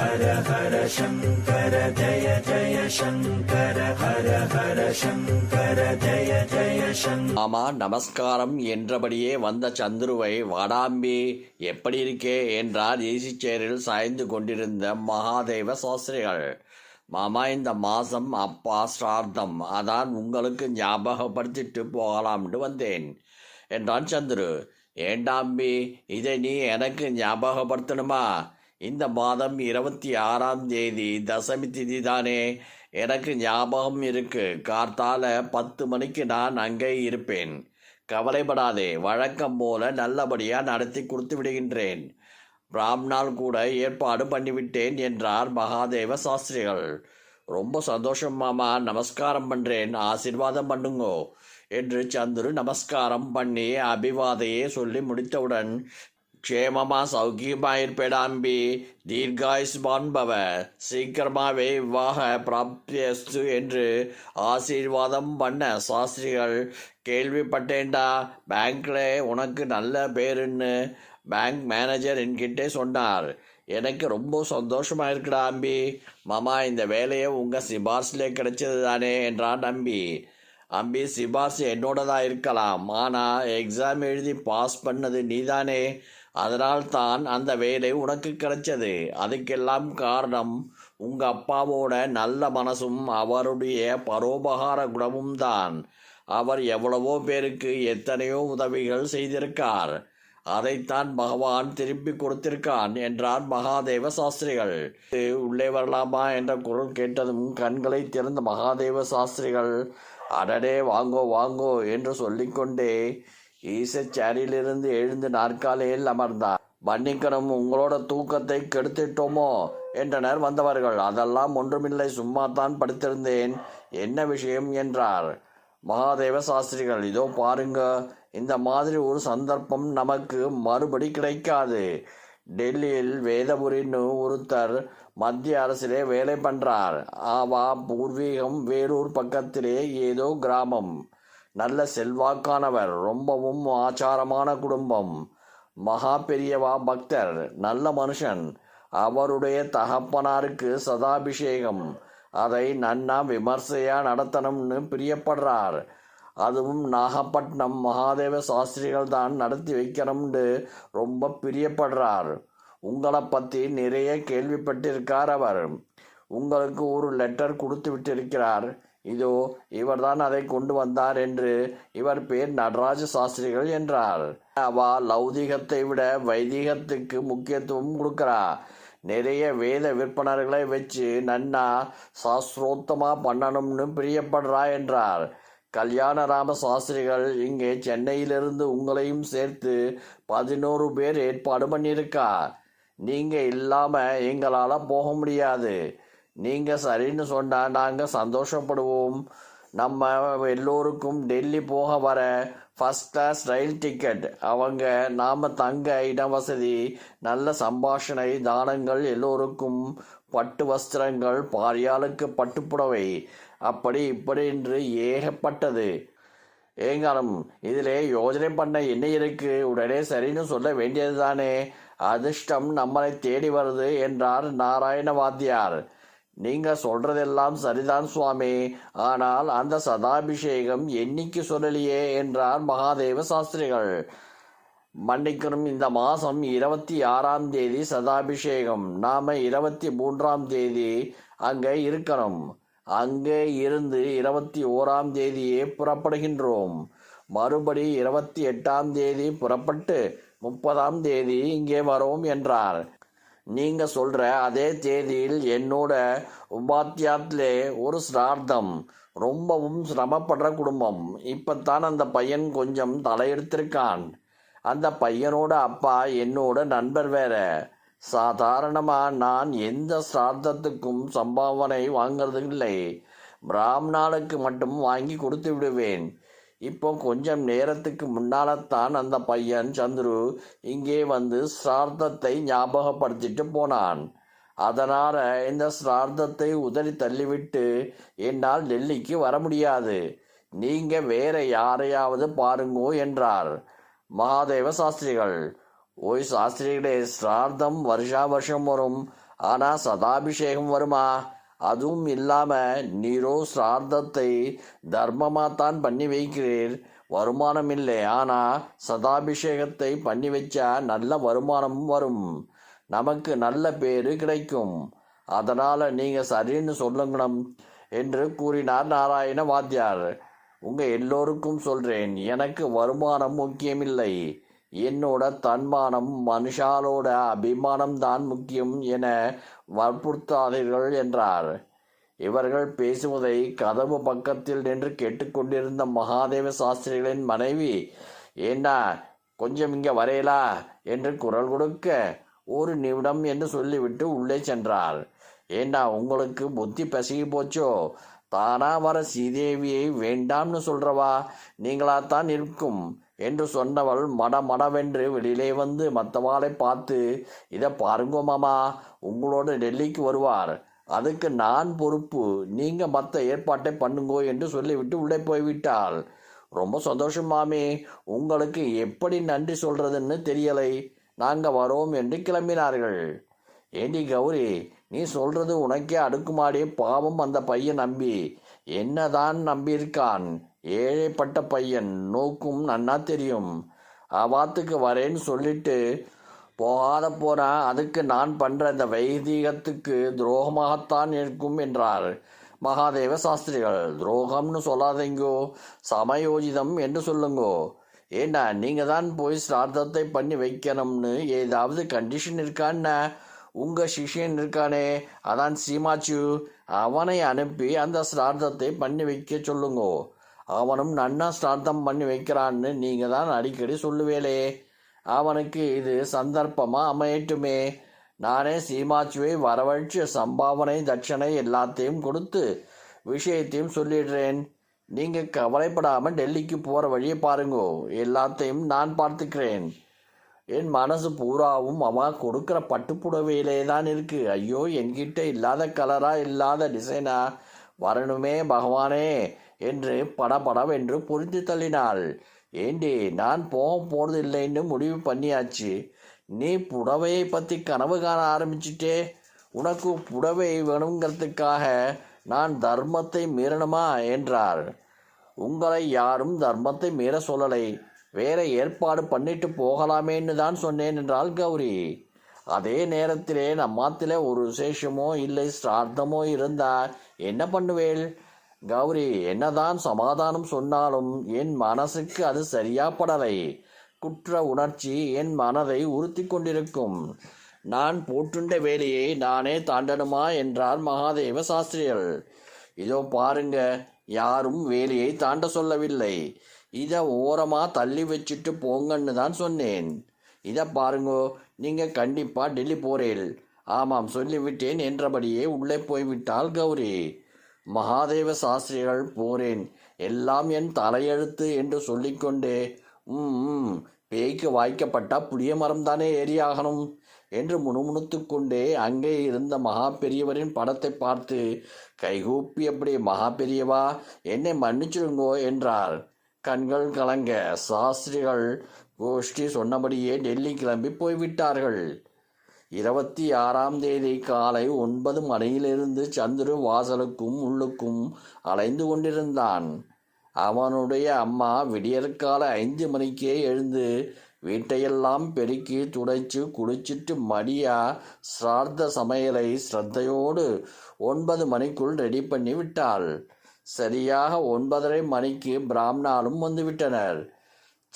ஹர ஹர சங்கர ஜய ஜய சங்கர ஹர ஹர சங்கர ஜய ஜய சங்கர. ஆமா நமஸ்காரம் என்றபடியே வந்த சந்துருவை வாடாம்பி எப்படி இருக்கே? என்றார் ஈசிச்சேரில் சாய்ந்து கொண்டிருந்த மகாதேவ சாஸ்திரிகள். மாமா இந்த மாதம் அப்பா ஸ்ரார்த்தம் அதான் உங்களுக்கு ஞாபகப்படுத்திட்டு போகலாம்னு வந்தேன் என்றான் சந்துரு. ஏண்டாம்பி இதை நீ எனக்கு ஞாபகப்படுத்தணுமா? இந்த மாதம் இருபத்தி ஆறாம் தேதி தசமி திதி தானே எனக்கு ஞாபகம் இருக்கு. கார்த்தால பத்து மணிக்கு நான் அங்கே இருப்பேன். கவலைப்படாதே. வழக்கம் போல நல்லபடியாக நடத்தி கொடுத்து விடுகின்றேன். பிராம்னால் கூட ஏற்பாடு பண்ணிவிட்டேன் என்றார் மகாதேவ சாஸ்திரிகள். ரொம்ப சந்தோஷம் மாமா. நமஸ்காரம் பண்ணுறேன் ஆசிர்வாதம் பண்ணுங்கோ என்று சந்துரு நமஸ்காரம் பண்ணி அபிவாதையே சொல்லி முடித்தவுடன் க்ஷேமமா சௌக்கியமா இருப்பேடாம்பி தீர்காயுஷ்மான் பவ சீக்கிரமாவே விவாக பிராப்தியஸ்து என்று ஆசீர்வாதம் பண்ண சாஸ்திரிகள் கேள்விப்பட்டேன்டா பேங்க்ல உனக்கு நல்ல பேருன்னு பேங்க் மேனேஜர் என்கிட்டே சொன்னார். எனக்கு ரொம்ப சந்தோஷமாக இருக்குடா அம்பி மாமா இந்த வேலையை உங்கள் சிபார்ஸ்லே கிடைச்சது தானே என்றான் அம்பி. அம்பி சிபார்சு என்னோடதாக இருக்கலாம் ஆனால் எக்ஸாம் எழுதி பாஸ் பண்ணது நீதானே. அதனால் தான் அந்த வேலை உனக்கு கிடைச்சது. அதுக்கெல்லாம் காரணம் உங்க அப்பாவோட நல்ல மனசும் அவருடைய பரோபகார குணமும் தான் அவர் எவ்வளவோ பேருக்கு எத்தனையோ உதவிகள் செய்திருக்கார். அதைத்தான் பகவான் திருப்பி கொடுத்திருக்கான் என்றார் மகாதேவ சாஸ்திரிகள். உள்ளே வரலாமா என்ற குரல் கேட்டதும் கண்களை திறந்த மகாதேவ சாஸ்திரிகள் அடடே வாங்கோ வாங்கோ என்று சொல்லிக்கொண்டே ஈசச்சாரியிலிருந்து எழுந்து நாற்காலியில் அமர்ந்தார். மன்னிக்கணும் உங்களோட தூக்கத்தை கெடுத்துட்டோமோ? என்றனர் வந்தவர்கள். அதெல்லாம் ஒன்றுமில்லை சும்மா தான் படுத்திருந்தேன். என்ன விஷயம்? என்றார். மகாதேவ சாஸ்திரிகள் இதோ பாருங்க இந்த மாதிரி ஒரு சந்தர்ப்பம் நமக்கு மறுபடி கிடைக்காது. டெல்லியில் வேதபுரின்னு ஒருத்தர் மத்திய அரசிலே வேலை பண்றார். ஆவா பூர்வீகம் வேலூர் பக்கத்திலே ஏதோ கிராமம். நல்ல செல்வாக்கானவர் ரொம்பவும் ஆச்சாரமான குடும்பம். மகா பெரியவா பக்தர் நல்ல மனுஷன். அவருடைய தகப்பனாருக்கு சதாபிஷேகம். அதை நன்னா விமர்சையா நடத்தணும்னு பிரியப்படுறார். அதுவும் நாகப்பட்டினம் மகாதேவ சாஸ்திரிகள் தான் நடத்தி வைக்கணும்னு ரொம்ப பிரியப்படுறார். உங்களை பற்றி நிறைய கேள்விப்பட்டிருக்கார் அவர். உங்களுக்கு ஒரு லெட்டர் கொடுத்து விட்டிருக்கிறார். இதோ இவர்தான் அதை கொண்டு வந்தார் என்று இவர் பேர் நடராஜ சாஸ்திரிகள் என்றார். அவா லௌதிகத்தை விட வைதிகத்துக்கு முக்கியத்துவம் கொடுக்கிறா. நிறைய வேத விற்பனர்களை வச்சு நன்னா சாஸ்திரோத்தமா பண்ணணும்னு பிரியப்படுறா என்றார். கல்யாணராம சாஸ்திரிகள் இங்கே சென்னையிலிருந்து உங்களையும் சேர்த்து பதினோரு பேர் ஏற்பாடு பண்ணியிருக்கா. நீங்க இல்லாம எங்களால போக முடியாது. நீங்க சரின்னு சொன்னா நாங்க சந்தோஷப்படுவோம். நம்ம எல்லோருக்கும் டெல்லி போக வர ஃபஸ்ட் கிளாஸ் ரயில் டிக்கெட் அவங்க நாம் தங்க இடம் வசதி நல்ல சம்பாஷணை தானங்கள் எல்லோருக்கும் பட்டு வஸ்திரங்கள் பாரியாளுக்கு பட்டுப்புடவை. அப்படி இப்படி என்று ஏகப்பட்டது. ஏங்காலம் இதிலே யோஜனை பண்ண என்ன இருக்கு? உடனே சரின்னு சொல்ல வேண்டியதுதானே. அதிர்ஷ்டம் நம்மளை தேடி வருது என்றார் நாராயண வாத்தியார் நீங்க சொல்றதெல்லாம் சரிதான் சுவாமி. ஆனால் அந்த சதாபிஷேகம் என்னைக்கு சொல்லலையே என்றார் மகாதேவ சாஸ்திரிகள். மன்னிக்கணும் இந்த மாதம் இருபத்தி ஆறாம் தேதி சதாபிஷேகம். நாம இருபத்தி மூன்றாம் தேதி அங்கே இருக்கணும். அங்கே இருந்து இருபத்தி ஓராம் தேதியே புறப்படுகின்றோம். மறுபடி இருபத்தி எட்டாம் தேதி புறப்பட்டு முப்பதாம் தேதி இங்கே வரோம் என்றார். நீங்க சொல்ற அதே தேதியில் என்னோட உபாத்தியாத்திலே ஒரு சிரார்த்தம். ரொம்பவும் சிரமப்படுற குடும்பம். இப்பத்தான் அந்த பையன் கொஞ்சம் தலையெடுத்திருக்கான். அந்த பையனோட அப்பா என்னோட நண்பர் வேற. சாதாரணமா நான் எந்த சிரார்த்தத்துக்கும் சம்பாவனை வாங்கறது இல்லை பிராமணாளுக்கு மட்டும் வாங்கி கொடுத்து விடுவேன். இப்போ கொஞ்சம் நேரத்துக்கு முன்னால்தான் அந்த பையன் சந்துரு இங்கே வந்து சிரார்த்தத்தை ஞாபகப்படுத்திட்டு போனான். அதனால் இந்த சிரார்த்தத்தை உதறி தள்ளிவிட்டு என்னால் டெல்லிக்கு வர முடியாது. நீங்கள் வேற யாரையாவது பாருங்கோ என்றார். மகாதேவ சாஸ்திரிகள். ஓய் சாஸ்திரிகளே சிரார்த்தம் வருஷா வருஷம் வரும். ஆனால் சதாபிஷேகம் வருமா? அதுவும் இல்லாமல் நீரோ சிரார்த்தத்தை தர்மமாகத்தான் பண்ணி வைக்கிறீர். வருமானம் இல்லை. ஆனால் சதாபிஷேகத்தை பண்ணி வச்சா நல்ல வருமானமும் வரும். நமக்கு நல்ல பேர் கிடைக்கும். அதனால் நீங்கள் சரின்னு சொல்லுங்கணும் என்று கூறினார் நாராயண வாத்தியார். உங்கள் எல்லோருக்கும் சொல்கிறேன் எனக்கு வருமானம் முக்கியமில்லை. என்னோட தன்மானம் மனுஷாலோட அபிமானம் தான் முக்கியம் என வற்புறுத்தாதீர்கள் என்றார். இவர்கள் பேசுவதை கதவு பக்கத்தில் நின்று கேட்டுக்கொண்டிருந்த மகாதேவ சாஸ்திரிகளின் மனைவி ஏண்டா கொஞ்சம் இங்கே வரையலா? என்று குரல் கொடுக்க ஒரு நிமிடம் என்று சொல்லிவிட்டு உள்ளே சென்றார். ஏண்டா உங்களுக்கு புத்தி பசகி போச்சோ? தானா வர சீதேவியை வேண்டாம்னு சொல்றவா? நீங்களாத்தான் இருக்கும். என்று சொன்னவள் மட மடவென்று வெளியிலே வந்து மற்றவாளை பார்த்து இதை பாருங்க மாமா உங்களோட டெல்லிக்கு வருவார். அதுக்கு நான் பொறுப்பு. நீங்கள் மற்ற ஏற்பாட்டை பண்ணுங்கோ என்று சொல்லிவிட்டு உள்ளே போய்விட்டாள். ரொம்ப சந்தோஷம் மாமி. உங்களுக்கு எப்படி நன்றி சொல்கிறதுன்னு தெரியலை. நாங்கள் வரோம் என்று கிளம்பினார்கள். ஏண்டி கௌரி நீ சொல்கிறது உனக்கே அடுக்குமாடி பாவம் அந்த பையன் நம்பி. என்னதான் நம்பியிருக்கான்? ஏழைப்பட்ட பையன் நோக்கும் நன்னா தெரியும். அவாத்துக்கு வரேன்னு சொல்லிட்டு போகாத போனா அதுக்கு நான் பண்ற இந்த வைதீகத்துக்கு துரோகமாகத்தான் இருக்கும் என்றார். மகாதேவ சாஸ்திரிகள் துரோகம்னு சொல்லாதீங்கோ சமயோஜிதம் என்று சொல்லுங்கோ. ஏண்டா நீங்க தான் போய் சிரார்த்தத்தை பண்ணி வைக்கணும்னு ஏதாவது கண்டிஷன் இருக்கான்னா உங்க சிஷ்யன் இருக்கானே அதான் சீமாச்சு. அவனை அனுப்பி அந்த சிரார்த்தத்தை பண்ணி வைக்க சொல்லுங்கோ. அவனும் நன்னா ஸ்டார்த்தம் பண்ணி வைக்கிறான்னு நீங்க தான் அடிக்கடி சொல்லுவேலே. அவனுக்கு இது சந்தர்ப்பமா அமையட்டுமே. நானே சீமாச்சுவை வரவழைச்சு சம்பாவனை தட்சணை எல்லாத்தையும் கொடுத்து விஷயத்தையும் சொல்லிடுறேன். நீங்க கவலைப்படாம டெல்லிக்கு போற வழியை பாருங்கோ. எல்லாத்தையும் நான் பார்த்துக்கிறேன். என் மனசு பூராவும் அவன் கொடுக்குற பட்டுப்புடவையிலே தான் இருக்கு. ஐயோ என்கிட்ட இல்லாத கலரா இல்லாத டிசைனா? வரணுமே பகவானே. என்று படபடவென்று புரிந்து தள்ளினாள். ஏண்டி நான் போக போறதில்லைன்னு முடிவு பண்ணியாச்சு. நீ புடவையை பற்றி கனவு காண ஆரம்பிச்சிட்டே. உனக்கு புடவை வேணுங்கிறதுக்காக நான் தர்மத்தை மீறணுமா? என்றார் உங்களை யாரும் தர்மத்தை மீற சொல்லலை. வேற ஏற்பாடு பண்ணிட்டு போகலாமேன்னு தான் சொன்னேன் என்றாள் கௌரி. அதே நேரத்திலே நம்மாத்திலே ஒரு விசேஷமோ இல்லை சிரார்த்தமோ இருந்தால் என்ன பண்ணுவேள்? கௌரி என்னதான் சமாதானம் சொன்னாலும் என் மனசுக்கு அது சரியாப்படலை. குற்ற உணர்ச்சி என் மனதை உறுத்தி கொண்டிருக்கும். நான் போட்டுண்ட வேலையை நானே தாண்டணுமா என்றார் மகாதேவ சாஸ்திரியர். இதோ பாருங்க யாரும் வேலையை தாண்ட சொல்லவில்லை. இதை ஓரமாக தள்ளி வச்சுட்டு போங்கன்னு தான் சொன்னேன். இதை பாருங்கோ நீங்கள் கண்டிப்பாக டெல்லி போறேன் ஆமாம் சொல்லிவிட்டேன் என்றபடியே உள்ளே போய்விட்டாள் கௌரி. மகாதேவ சாஸ்திரிகள் போறேன். எல்லாம் என் தலையெழுத்து என்று சொல்லிக்கொண்டே ம் பேய்க்கு வாய்க்கப்பட்டா புளிய மரம் தானே ஏறியாகணும்? என்று முணுமுணுத்து கொண்டே அங்கே இருந்த மகா பெரியவரின் படத்தை பார்த்து கைகூப்பி அப்படி மகா பெரியவா என்னை மன்னிச்சிடுங்கோ என்றார். கண்கள் கலங்க சாஸ்திரிகள் கோஷ்டி சொன்னபடியே டெல்லி கிளம்பி போய்விட்டார்கள். இருபத்தி ஆறாம் தேதி காலை ஒன்பது மணியிலிருந்து சந்துரு வாசலுக்கும் உள்ளுக்கும் அலைந்து கொண்டிருந்தான். அவனுடைய அம்மா விடியற்கால ஐந்து மணிக்கே எழுந்து வீட்டையெல்லாம் பெருக்கி துடைச்சு குளிச்சிட்டு மடியா சிரார்த்த சமையலை ஸ்ரத்தையோடு ஒன்பது மணிக்குள் ரெடி பண்ணி விட்டாள். சரியாக ஒன்பதரை மணிக்கு பிராமணாலும் வந்துவிட்டனர்.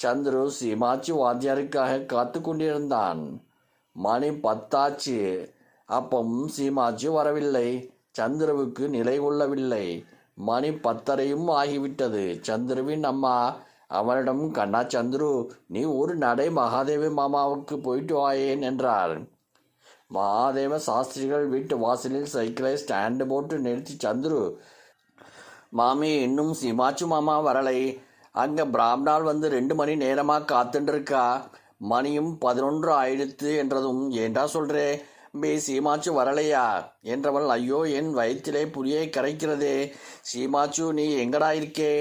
சந்துரு சீமாச்சி வாத்தியாருக்காக காத்து கொண்டிருந்தான். மணி பத்தாச்சு. அப்பம் சீமாச்சு வரவில்லை. சந்திரவுக்கு நிலை கொள்ளவில்லை. மணி பத்தரையும் ஆகிவிட்டது. சந்திரவின் அம்மா அவனிடம் கண்ணா சந்துரு நீ ஒரு நடை மகாதேவ மாமாவுக்கு போயிட்டு வாயேன் என்றார் மகாதேவ சாஸ்திரிகள் வீட்டு வாசலில் சைக்கிளை ஸ்டாண்டு போட்டு நிறுத்தி சந்துரு மாமி இன்னும் சிமாச்சு மாமா வரலை. அங்கே பிராமணால் வந்து ரெண்டு மணி நேரமாக காத்துட்டு இருக்கா மணியும் பதினொன்று ஆயிடுத்து என்றதும் ஏண்டா சொல்றே? பே சீமாச்சு வரலையா? என்றவள் ஐயோ என் வயிற்றிலே புளியை கரைக்கிறதே. சீமாச்சு நீ எங்கடா இருக்கே?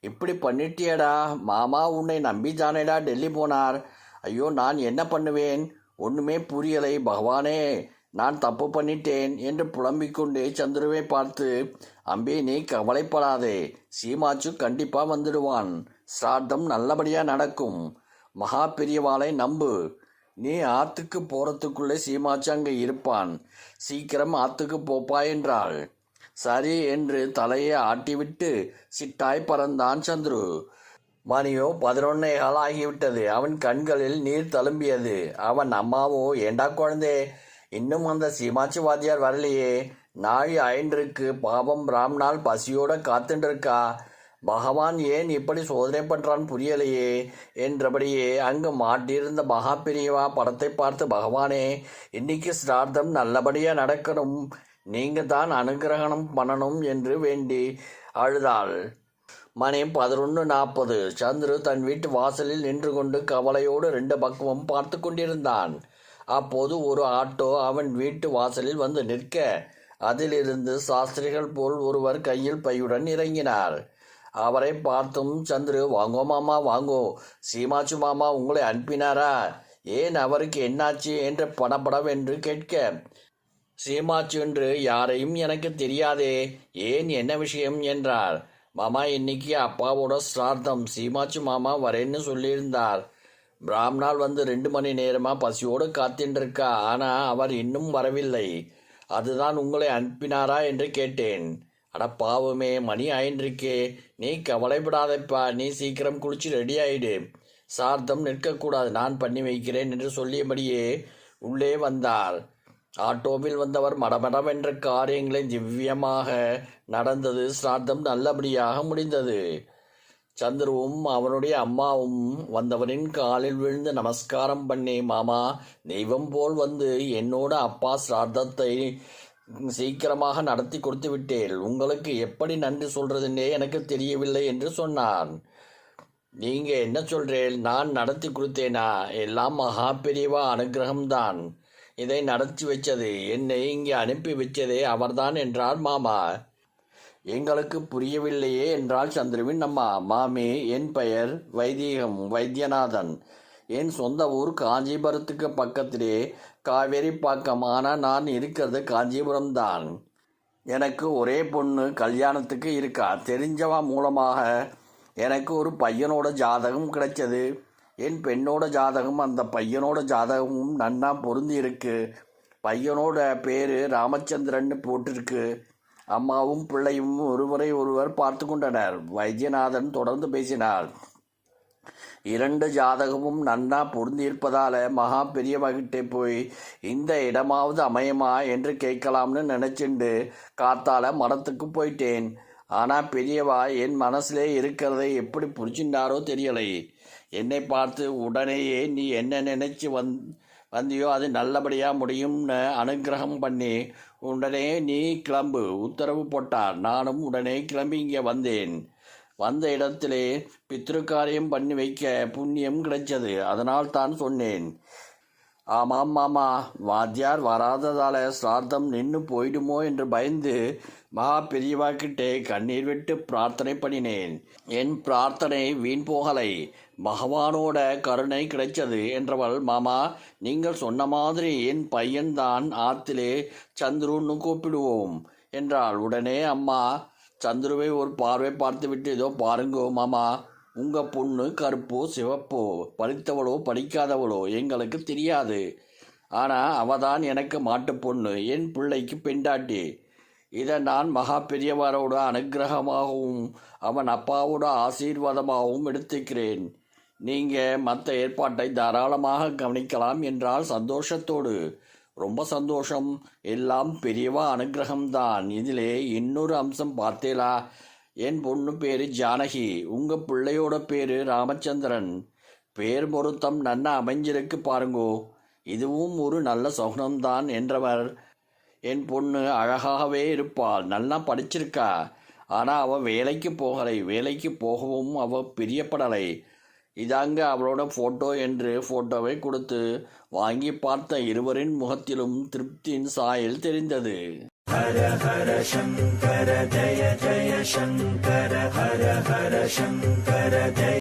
இப்படி பண்ணிட்டியடா. மாமா உன்னை நம்பி ஜானேடா டெல்லி போனார். ஐயோ நான் என்ன பண்ணுவேன்? ஒண்ணுமே புரியலை. பகவானே நான் தப்பு பண்ணிட்டேன் என்று புலம்பிக் கொண்டே சந்துருவை பார்த்து அம்பி நீ கவலைப்படாதே. சீமாச்சு கண்டிப்பாக வந்துடுவான். சிரார்த்தம் நல்லபடியாக நடக்கும். மகா பெரியவாளை நம்பு. நீ ஆத்துக்கு போகிறதுக்குள்ளே சீமாச்சு அங்கே இருப்பான். சீக்கிரம் ஆத்துக்கு போப்பா என்றாள். சரி என்று தலையை ஆட்டிவிட்டு சிட்டாய் பறந்தான் சந்துரு. மணியோ பதினொன்னே கால ஆகிவிட்டது. அவன் கண்களில் நீர் தழும்பியது. அவன் அம்மாவோ ஏண்டா குழந்தே? இன்னும் அந்த சீமாச்சி வாத்தியார் வரலையே. நாய் ஐன்றிருக்கு பாவம் ராம் பசியோட காத்துட்டு இருக்கா பகவான் ஏன் இப்படி சோதனை பண்ணுறான் புரியலையே என்றபடியே அங்கு மாட்டியிருந்த மகா படத்தை பார்த்து பகவானே இன்னைக்கு சிரார்த்தம் நல்லபடியாக நடக்கணும். நீங்கள் தான் அனுகிரகணம் பண்ணணும் என்று வேண்டி அழுதாள். மணி பதினொன்று நாற்பது. சந்துரு தன் வீட்டு வாசலில் நின்று கொண்டு கவலையோடு ரெண்டு பக்கமும் பார்த்து கொண்டிருந்தான். அப்போது ஒரு ஆட்டோ அவன் வீட்டு வாசலில் வந்து நிற்க அதிலிருந்து சாஸ்திரிகள் போல் ஒருவர் கையில் பையுடன் இறங்கினார். அவரை பார்த்தும் சந்துரு வாங்கோ மாமா வாங்கோ. சீமாச்சு மாமா உங்களை அனுப்பினாரா? ஏன் அவருக்கு என்னாச்சு என்று படபடவென்று கேட்க சீமாச்சு என்று யாரையும் எனக்கு தெரியாதே. ஏன் என்ன விஷயம்? என்றார். மாமா இன்னைக்கு அப்பாவோட ஸ்ரார்த்தம் சீமாச்சு மாமா வரேன்னு சொல்லியிருந்தார். பிராம்னால் வந்து ரெண்டு மணி நேரமாக பசியோடு காத்தின்றிருக்கா. ஆனால் அவர் இன்னும் வரவில்லை. அதுதான் உங்களை அனுப்பினாரா? என்று கேட்டேன். அட பாவமே மணி ஆயின்றிருக்கே. நீ கவலைப்படாதப்பா நீ சீக்கிரம் குளிச்சு ரெடி ஆயிடு சார்த்தம் நிற்கக்கூடாது நான் பண்ணி வைக்கிறேன் என்று சொல்லியபடியே உள்ளே வந்தார் ஆட்டோவில் வந்தவர் மடமடவென்ற காரியங்களை திவ்யமாக நடந்தது. சிரார்த்தம் நல்லபடியாக முடிந்தது. சந்துருவும் அவனுடைய அம்மாவும் வந்தவரின் காலில் விழுந்து நமஸ்காரம் பண்ணி மாமா தெய்வம் போல் வந்து என்னோட அப்பா சிரார்த்தத்தை சீக்கிரமாக நடத்தி கொடுத்து விட்டேன் உங்களுக்கு எப்படி நன்றி சொல்றதுன்னே எனக்கு தெரியவில்லை என்று சொன்னான். நீங்க என்ன சொல்றேன் நான் நடத்தி கொடுத்தேனா? எல்லாம் மகா பெரியவா அனுகிரகம்தான். இதை நடத்தி வச்சது என்னை இங்கே அனுப்பி வச்சதே அவர்தான் என்றார் மாமா. எங்களுக்கு புரியவில்லையே என்றால் சந்திரவின் அம்மா. மாமி என் பெயர் வைதீகம் வைத்தியநாதன். என் சொந்த ஊர் காஞ்சிபுரத்துக்கு பக்கத்திலே காவேரி பாக்கம் ஆனால் நான் இருக்கிறது காஞ்சிபுரம் தான் எனக்கு ஒரே பொண்ணு கல்யாணத்துக்கு இருக்கா. தெரிஞ்சவா மூலமாக எனக்கு ஒரு பையனோட ஜாதகம் கிடைச்சது. என் பெண்ணோட ஜாதகம் அந்த பையனோட ஜாதகமும் நன்னா பொருந்தி இருக்கு. பையனோட பேரு ராமச்சந்திரன் போட்டிருக்கு. அம்மாவும் பிள்ளையும் ஒருவரை ஒருவர் பார்த்து கொண்டனர். வைத்தியநாதன் தொடர்ந்து பேசினார். இரண்டு ஜாதகமும் நன்னா பொருந்தியிருப்பதால மகா பெரியவகிட்டே போய் இந்த இடமாவது அமையுமா என்று கேட்கலாம்னு நினச்சிண்டு காத்தால மரத்துக்கு போயிட்டேன். ஆனால் பெரியவா என் மனசுலே இருக்கிறதை எப்படி புரிச்சின்றாரோ தெரியலை. என்னை பார்த்து உடனேயே நீ என்ன நினைச்சு வந் வந்தியோ அது நல்லபடியாக முடியும்னு அனுகிரகம் பண்ணி உடனே நீ கிளம்பு. உத்தரவு போட்டார். நானும் உடனே கிளம்பி இங்கே வந்தேன். வந்த இடத்திலே பித்ருக்காரியம் பண்ணி வைக்க புண்ணியம் கிடைச்சது. அதனால் தான் சொன்னேன். ஆமாம் மாமா. வாத்தியார் வராததால சிரார்த்தம் நின்று போயிடுமோ என்று பயந்து மகா பெரியவாக்கிட்டே கண்ணீர் விட்டு பிரார்த்தனை பண்ணினேன். என் பிரார்த்தனை வீண் போகலை. பகவானோட கருணை கிடைச்சது என்றவள் மாமா நீங்கள் சொன்ன மாதிரி என் பையன்தான் ஆத்திலே சந்துருன்னு கூப்பிடுவோம் என்றாள். உடனே அம்மா சந்துருவை ஒரு பார்வை பார்த்துவிட்டு இதோ பாருங்கோ மாமா. உங்கள் பொண்ணு கருப்போ சிவப்போ படித்தவளோ படிக்காதவளோ எங்களுக்கு தெரியாது. ஆனா அவதான் எனக்கு மாட்டு பொண்ணு என் பிள்ளைக்கு பெண்டாட்டி. இதை நான் மகா பெரியவரோட அனுகிரகமாகவும் அவன் அப்பாவோட ஆசீர்வாதமாகவும் எடுத்துக்கிறேன். நீங்கள் மற்ற ஏற்பாட்டை தாராளமாக கவனிக்கலாம் என்றால் சந்தோஷத்தோடு. ரொம்ப சந்தோஷம். எல்லாம் பெரியவா அனுகிரகம்தான். இதிலே இன்னொரு அம்சம் பார்த்தேலா. என் பொண்ணு பேரு ஜானகி. உங்க பிள்ளையோட பேரு ராமச்சந்திரன். பேர் பொருத்தம் நன்னா அமைஞ்சிருக்கு பாருங்கோ. இதுவும் ஒரு நல்ல சகுனம்தான் என்றவர். என் பொண்ணு அழகாகவே இருப்பாள். நல்லா படிச்சிருக்கா. ஆனால் அவள் வேலைக்கு போகலை. வேலைக்கு போகவும் அவள் பிரியப்படலை. இதாங்க அவளோட ஃபோட்டோ என்று ஃபோட்டோவை கொடுத்து வாங்கி பார்த்த இருவரின் முகத்திலும் திருப்தியின் சாயல் தெரிந்தது. ஹர ஹர சங்கர ஜய ஜய சங்கர ஹர ஹர சங்கர ஜய